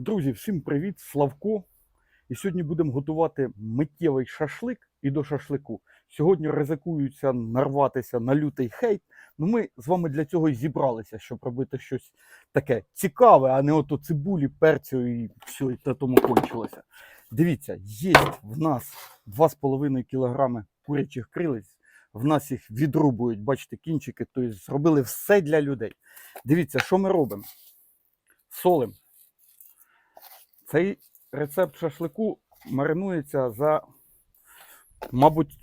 Друзі, всім привіт, Славко. І сьогодні будемо готувати миттєвий шашлик і до шашлику. Сьогодні ризикуються нарватися на лютий хейт. Ну ми з вами для цього і зібралися, щоб робити щось таке цікаве, а не ото цибулі, перцю і все, і на тому кончилося. Дивіться, є в нас 2,5 кг курячих крилиць. В нас їх відрубують, бачите, кінчики, тобто зробили все для людей. Дивіться, що ми робимо? Солим. Цей рецепт шашлику маринується за, мабуть,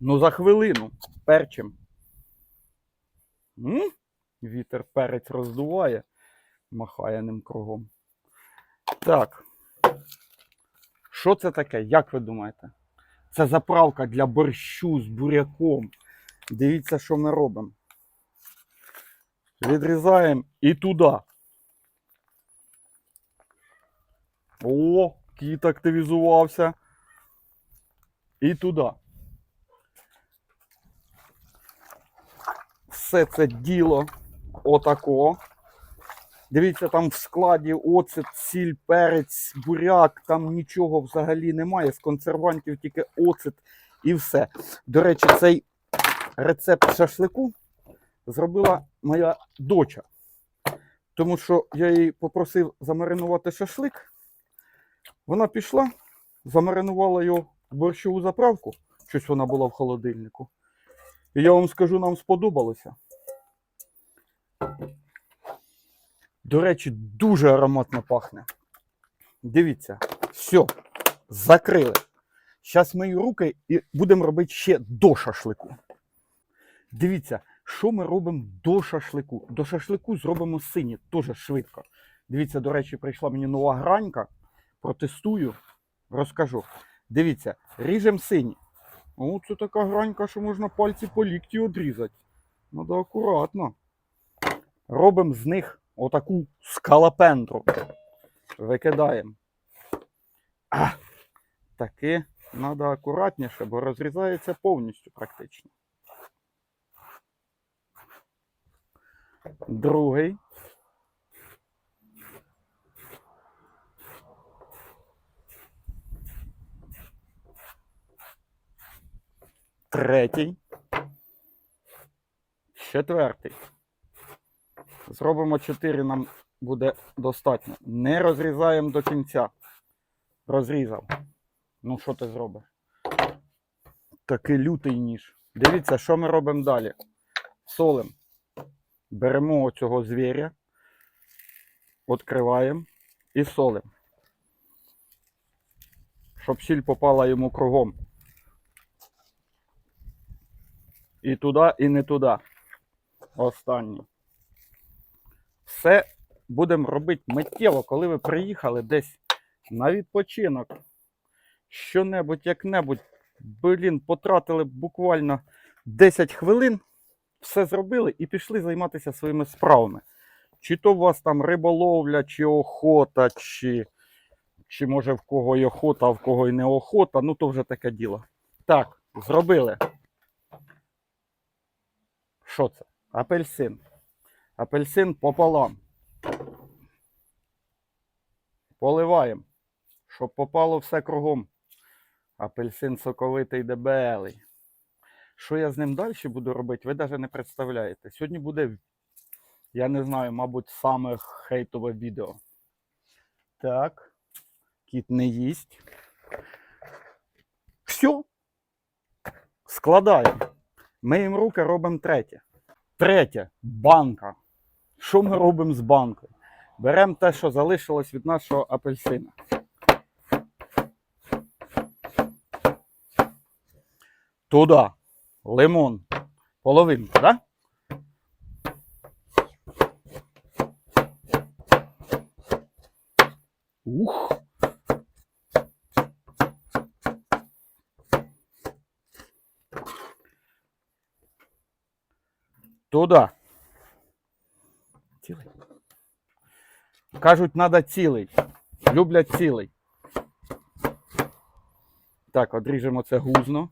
ну за хвилину перчим. М? Вітер перець роздуває, махає ним кругом. Так. Що це таке? Як ви думаєте? Це заправка для борщу з буряком. Дивіться, що ми робимо. Відрізаємо і туди. О, кіт активізувався. І туди. Все це діло отако. Дивіться, там в складі оцет, сіль, перець, буряк, там нічого взагалі немає. З консервантів тільки оцет і все. До речі, цей рецепт шашлику зробила моя доча. Тому що я її попросив замаринувати шашлик. Вона пішла, замаринувала його в борщову заправку. Щось вона була в холодильнику. І я вам скажу, нам сподобалося. До речі, дуже ароматно пахне. Дивіться, все, закрили. Зараз мию руки і будемо робити ще до шашлику. Дивіться, що ми робимо до шашлику. До шашлику зробимо сині, теж швидко. Дивіться, до речі, прийшла мені нова гранька. Протестую, розкажу. Дивіться, ріжемо сині. О, це така гранька, що можна пальці по лікті одрізати. Надо акуратно. Робимо з них отаку скалопендру. Викидаємо. А, таки треба акуратніше, бо розрізається повністю практично. Другий. Третій. Четвертий. Зробимо 4, нам буде достатньо. Не розрізаємо до кінця. Розрізав. Ну, що ти зробиш? Такий лютий ніж. Дивіться, що ми робимо далі. Солим. Беремо оцього звіря, відкриваємо і солим. Щоб сіль попала йому кругом. І туди, і не туди. Останній. Все будемо робити миттєво, коли ви приїхали десь на відпочинок. Що-небудь, як-небудь, блін, потратили буквально 10 хвилин, все зробили і пішли займатися своїми справами. Чи то у вас там риболовля, чи охота, чи, чи може в кого й охота, а в кого й не охота, ну то вже таке діло. Так, зробили. Що це? Апельсин. Апельсин пополам. Поливаємо, щоб попало все кругом. Апельсин соковитий дебелий. Що я з ним далі буду робити, ви навіть не представляєте. Сьогодні буде, я не знаю, мабуть, саме хейтове відео. Так. Кіт не їсть. Все. Складаємо. Миємо руки, робимо третє. Третє банка. Що ми робимо з банкою? Беремо те, що залишилось від нашого апельсина. Туди лимон. Половинку, так? Да? Туди. Цілий. Кажуть, треба цілий. Люблять цілий. Так, одріжемо це гузно.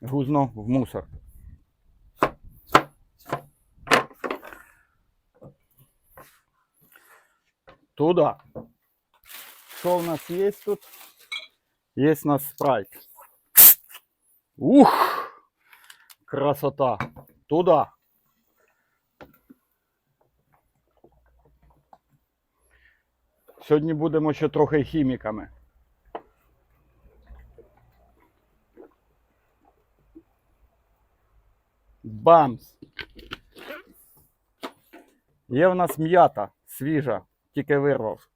Гузно в мусор. Туди. Що в нас є тут? Є у нас спрайт. Ух! Красота. Туди. Сьогодні будемо ще трохи хіміками. Бамс! Є в нас м'ята свіжа, тільки вирвав.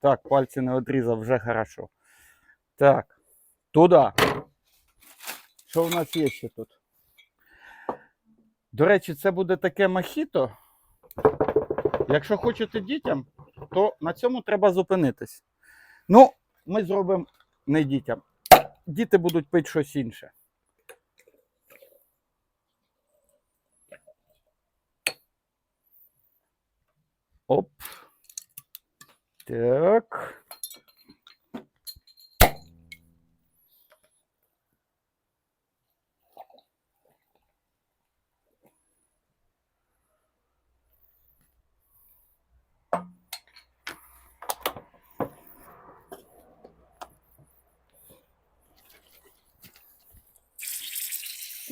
Так, пальці не одрізав, вже хорошо. Так, туди. Що в нас є ще тут? До речі, це буде таке мохіто. Якщо хочете дітям, то на цьому треба зупинитись. Ну, ми зробимо не дітям. Діти будуть пити щось інше. Оп. Так.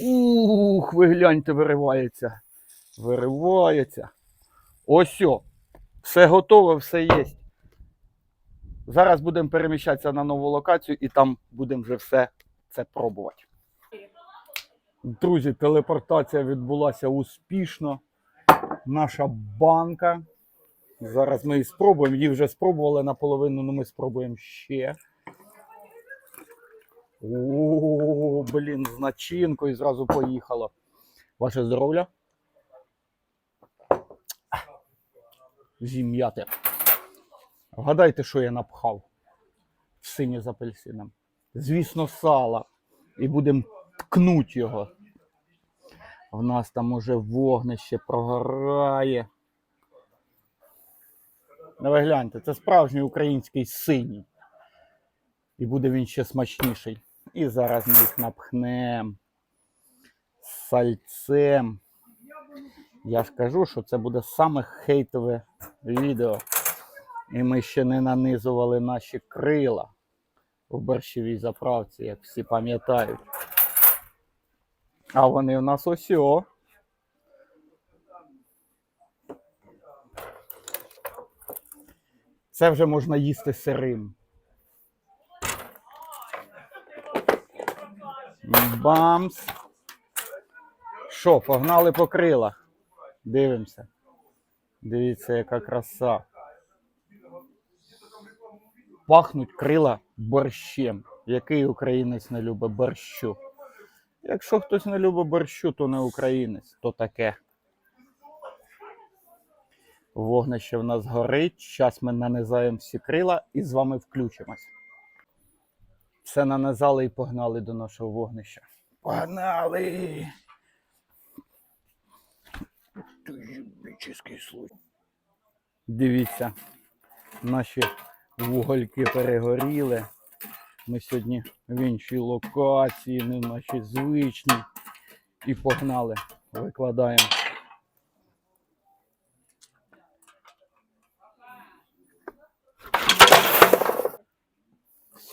Ух, ви гляньте, виривається. Виривається. Ось. Все готове, все є. Зараз будемо переміщатися на нову локацію і там будемо вже все це пробувати. Друзі, телепортація відбулася успішно. Наша банка. Зараз ми її спробуємо. Її вже спробували наполовину, але ми спробуємо ще. О, блін, з начинкою зразу поїхало. Ваше здоров'я? Зім'яти. Вгадайте, що я напхав в сині з апельсином. Звісно, сало. І будемо ткнуть його. В нас там уже вогнище прогорає. Ну, ви гляньте, це справжній український синій. І буде він ще смачніший. І зараз ми їх напхнемо сальцем. Я ж кажу, що це буде саме хейтове відео. І ми ще не нанизували наші крила в борщовій заправці, як всі пам'ятають. А вони у нас ось. о. Це вже можна їсти сирим. Бамс. Що, погнали по крилах. Дивимося. Дивіться, яка краса. Пахнуть крила борщем. Який українець не любить борщу? Якщо хтось не любить борщу, то не українець, то таке. Вогнище в нас горить. Зараз ми нанизаємо всі крила і з вами включимось. Все нанизали і погнали до нашого вогнища. Погнали! Дивіться, наші вугольки перегоріли. Ми сьогодні в іншій локації, не в нашій звичній. І погнали. Викладаємо.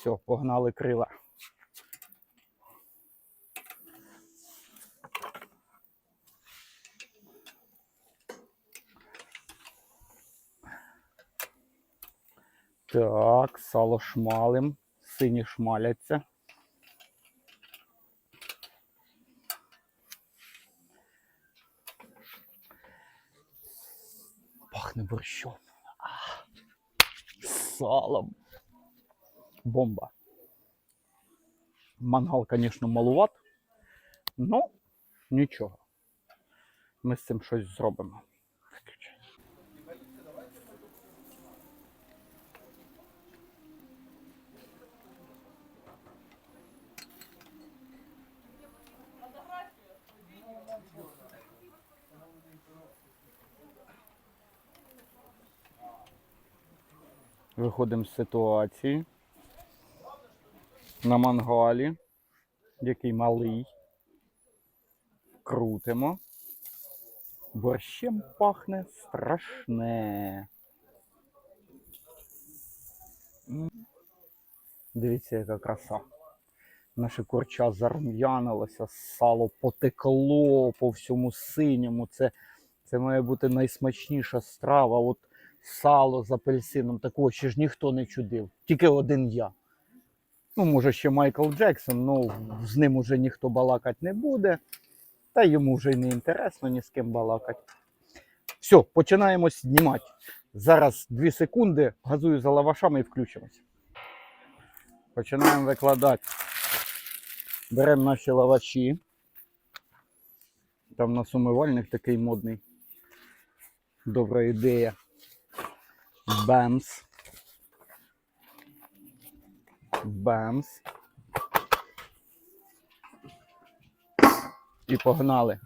Все, погнали крила. Так, сало шмалим, сині шмаляться. Пахне борщом. Салом. Бомба. Мангал, звісно, малуват. Ну, нічого. Ми з цим щось зробимо. Виходимо з ситуації на мангалі, який малий. Крутимо. Борщем пахне страшне. Дивіться, яка краса. Наше корча зарум'янилося, сало потекло по всьому синьому. Це, це має бути найсмачніша страва. От сало з апельсином, такого ще ж ніхто не чудив. Тільки один я. Ну, може, ще Майкл Джексон, ну з ним уже ніхто балакати не буде. Та йому вже й не інтересно ні з ким балакати. Все, починаємо знімати. Зараз 2 секунди, газую за лавашами і включимось. Починаємо викладати. Беремо наші лаваші. Там у нас умивальник такий модний. Добра ідея. Бемс. Бемс. І погнали.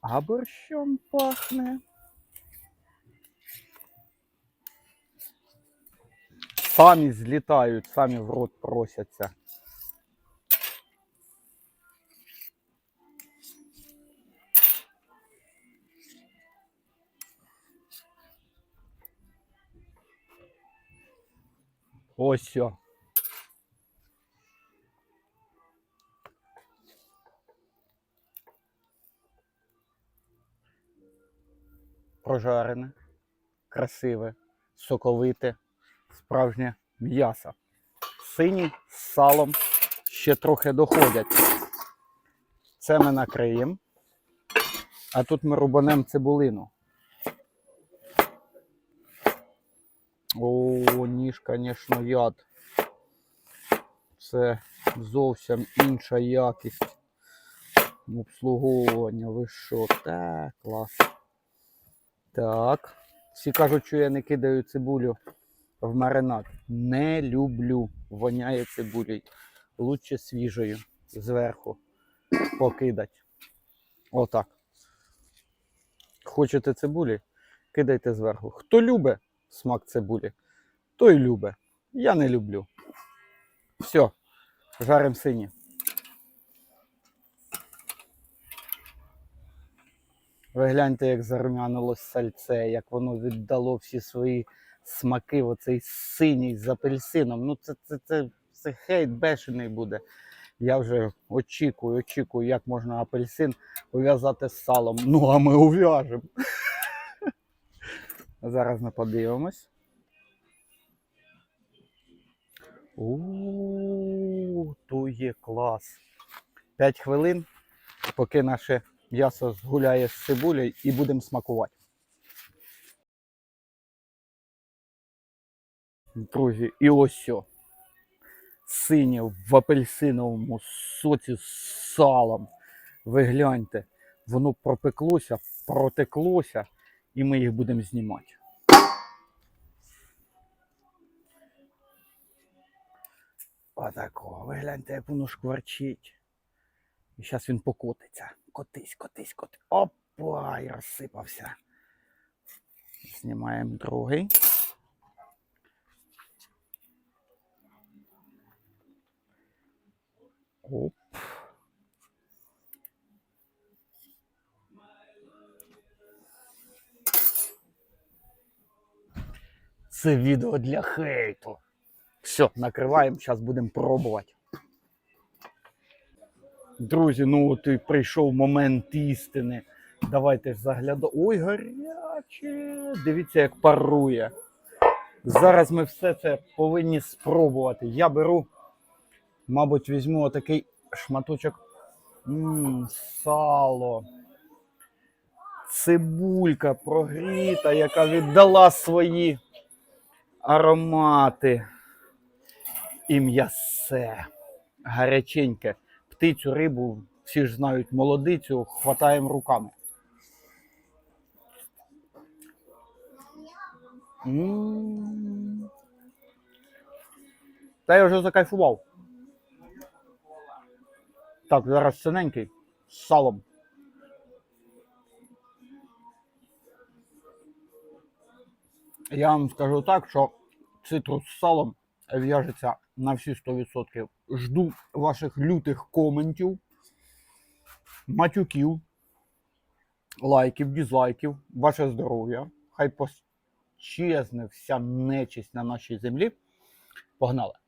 А борщом пахне. Самі злітають, самі в рот просяться. Ось все. Прожарене, красиве, соковите, справжнє м'ясо. Сині з салом ще трохи доходять. Це ми накриємо. А тут ми рубанемо цибулину. О, ніж, звісно, яд. Це зовсім інша якість обслуговування. Ви що? Так, клас. Так. Всі кажуть, що я не кидаю цибулю в маринад. Не люблю. Воняє цибулею. Лучше свіжою зверху покидати. Отак. Хочете цибулі? Кидайте зверху. Хто любить смак цибулі, той любить. Я не люблю. Все, жарим сині. Ви гляньте, як зарум'янилось сальце, як воно віддало всі свої смаки, оцей синій з апельсином. Ну це, це, це, це хейт бешений буде. Я вже очікую, очікую, як можна апельсин ув'язати з салом. Ну, а ми ув'яжемо. Зараз ми подивимось. У, то є клас. 5 хвилин, поки наше м'ясо згуляє з цибулею і будемо смакувати. Друзі, і ось що. Синє в апельсиновому соці з салом. Ви гляньте, воно пропеклося, протеклося, і ми їх будемо знімати. Отако, ви гляньте, як воно шкварчить. І зараз він покотиться. Котись, котись, котись. Опа, і розсипався. Знімаємо другий. Оп. Це відео для хейту. Все, накриваємо, зараз будемо пробувати. Друзі, ну от і прийшов момент істини. Давайте ж заглядаємо. Ой, гаряче! Дивіться, як парує. Зараз ми все це повинні спробувати. Я беру, мабуть, візьму отакий шматочок М, сало. Цибулька прогріта, яка віддала свої аромати. І м'ясе. Гаряченьке. Птицю, рибу, всі ж знають молодицю, хватаємо руками. М. Та я вже закайфував. Так, зараз синенький з салом. Я вам скажу так, що цитрус з салом в'яжеться на всі 100%. Жду ваших лютих коментів, матюків, лайків, дізлайків, ваше здоров'я. Хай пощезне вся нечисть на нашій землі. Погнали!